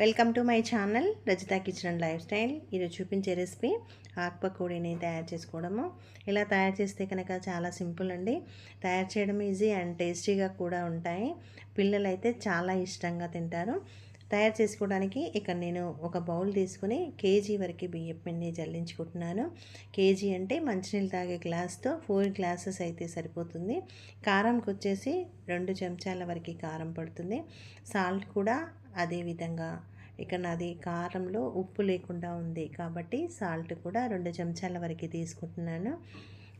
Welcome to my channel Rajitha kitchen and life style. ఈరోజు చూపించే recipe ఆకుపకోడీని తయారు చేసుకోవడము. ఇలా తయారు చేస్తే కనుక చాలా సింపుల్ అండి. తయారు చేయడం ఈజీ అండ్ టేస్టీగా కూడా ఉంటాయి. పిల్లలైతే చాలా ఇష్టంగా తింటారు. తయారు చేసుకోవడానికి ఇక్కడ నేను ఒక బౌల్ తీసుకుని కేజీ వరకు బియ్యం పిండి జల్లించుకుంటున్నాను. కేజీ అంటే మంచినీళ్ళు తాగే గ్లాస్తో ఫోర్ గ్లాసెస్ అయితే సరిపోతుంది. కారంకి వచ్చేసి రెండు చెంచాల వరకు కారం పడుతుంది. సాల్ట్ కూడా అదే విధంగా ఇక నాది కారంలో ఉప్పు లేకుండా ఉంది కాబట్టి సాల్ట్ కూడా రెండు చెంచాల వరకు తీసుకుంటున్నాను.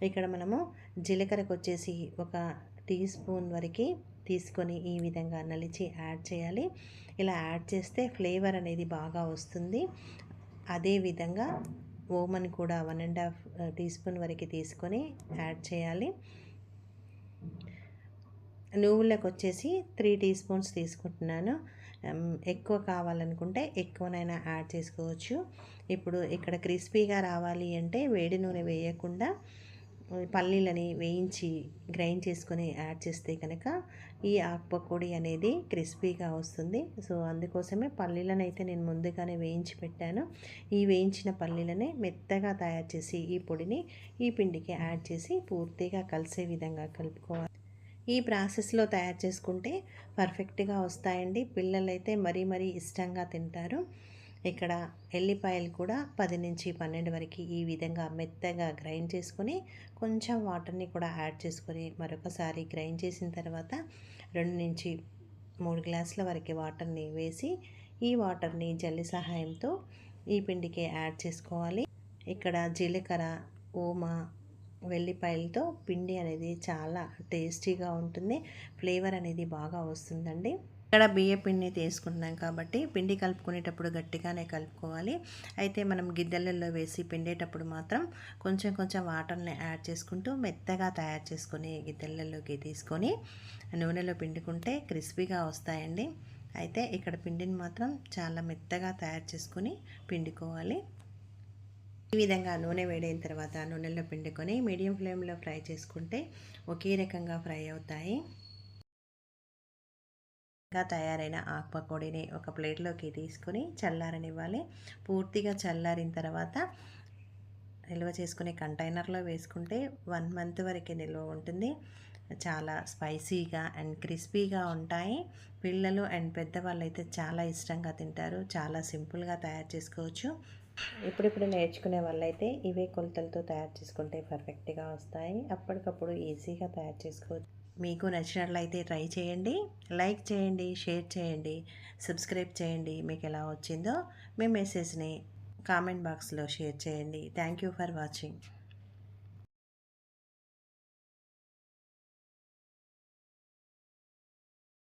ఇక్కడ మనము జీలకర్రకు వచ్చేసి ఒక టీ స్పూన్ వరకు తీసుకొని ఈ విధంగా నలిచి యాడ్ చేయాలి. ఇలా యాడ్ చేస్తే ఫ్లేవర్ అనేది బాగా వస్తుంది. అదేవిధంగా ఓమన్ కూడా one and half teaspoon వరకు తీసుకొని యాడ్ చేయాలి. నువ్వులకు వచ్చేసి త్రీ టీ స్పూన్స్ తీసుకుంటున్నాను. ఎక్కువ కావాలనుకుంటే ఎక్కువనైనా యాడ్ చేసుకోవచ్చు. ఇప్పుడు ఇక్కడ క్రిస్పీగా రావాలి అంటే వేడి నూనె వేయకుండా పల్లీలని వేయించి గ్రైండ్ చేసుకొని యాడ్ చేస్తే కనుక ఈ ఆకుపకోడి అనేది క్రిస్పీగా వస్తుంది. సో అందుకోసమే పల్లీలను అయితే నేను ముందుగానే వేయించి పెట్టాను. ఈ వేయించిన పల్లీలని మెత్తగా తయారు చేసి ఈ పొడిని ఈ పిండికి యాడ్ చేసి పూర్తిగా కలిసే విధంగా కలుపుకోవాలి. ఈ ప్రాసెస్లో తయారు చేసుకుంటే పర్ఫెక్ట్గా వస్తాయండి. పిల్లలైతే మరీ మరీ ఇష్టంగా తింటారు. ఇక్కడ ఎల్లిపాయలు కూడా పది నుంచి పన్నెండు వరకు ఈ విధంగా మెత్తగా గ్రైండ్ చేసుకొని కొంచెం వాటర్ని కూడా యాడ్ చేసుకొని మరొకసారి గ్రైండ్ చేసిన తర్వాత రెండు నుంచి మూడు గ్లాసుల వరకు వాటర్ని వేసి ఈ వాటర్ని జల్లి సహాయంతో ఈ పిండికి యాడ్ చేసుకోవాలి. ఇక్కడ జీలకర్ర ఓమా వెల్లిపాయలతో పిండి అనేది చాలా టేస్టీగా ఉంటుంది. ఫ్లేవర్ అనేది బాగా వస్తుందండి. ఇక్కడ బియ్య పిండి తీసుకుంటున్నాం కాబట్టి పిండి కలుపుకునేటప్పుడు గట్టిగానే కలుపుకోవాలి. అయితే మనం గిద్దెలలో వేసి పిండేటప్పుడు మాత్రం కొంచెం కొంచెం వాటర్ని యాడ్ చేసుకుంటూ మెత్తగా తయారు చేసుకొని గిద్దెలలోకి తీసుకొని నూనెలో పిండుకుంటే క్రిస్పీగా వస్తాయండి. అయితే ఇక్కడ పిండిని మాత్రం చాలా మెత్తగా తయారు చేసుకొని పిండుకోవాలి. ఈ విధంగా నూనె వేడైన తర్వాత నూనెలో పిండుకొని మీడియం ఫ్లేమ్లో ఫ్రై చేసుకుంటే ఒకే రకంగా ఫ్రై అవుతాయి. ఇంకా తయారైన ఆకు పకోడీని ఒక ప్లేట్లోకి తీసుకొని చల్లారనివ్వాలి. పూర్తిగా చల్లారిన తర్వాత నిల్వ చేసుకునే కంటైనర్లో వేసుకుంటే వన్ మంత్ వరకు నిల్వ ఉంటుంది. చాలా స్పైసీగా అండ్ క్రిస్పీగా ఉంటాయి. పిల్లలు అండ్ పెద్దవాళ్ళు అయితే చాలా ఇష్టంగా తింటారు. చాలా సింపుల్గా తయారు చేసుకోవచ్చు. ఇప్పుడిప్పుడు నేర్చుకునే వాళ్ళైతే ఇవే కొలతలతో తయారు చేసుకుంటే పర్ఫెక్ట్గా వస్తాయి. అప్పటికప్పుడు ఈజీగా తయారు చేసుకోవచ్చు. మీకు నచ్చినట్లయితే ట్రై చేయండి లైక్ చేయండి షేర్ చేయండి సబ్స్క్రైబ్ చేయండి. మీకు ఎలా వచ్చిందో మీ మెసేజ్ని కామెంట్ బాక్స్లో షేర్ చేయండి. Thank you for watching.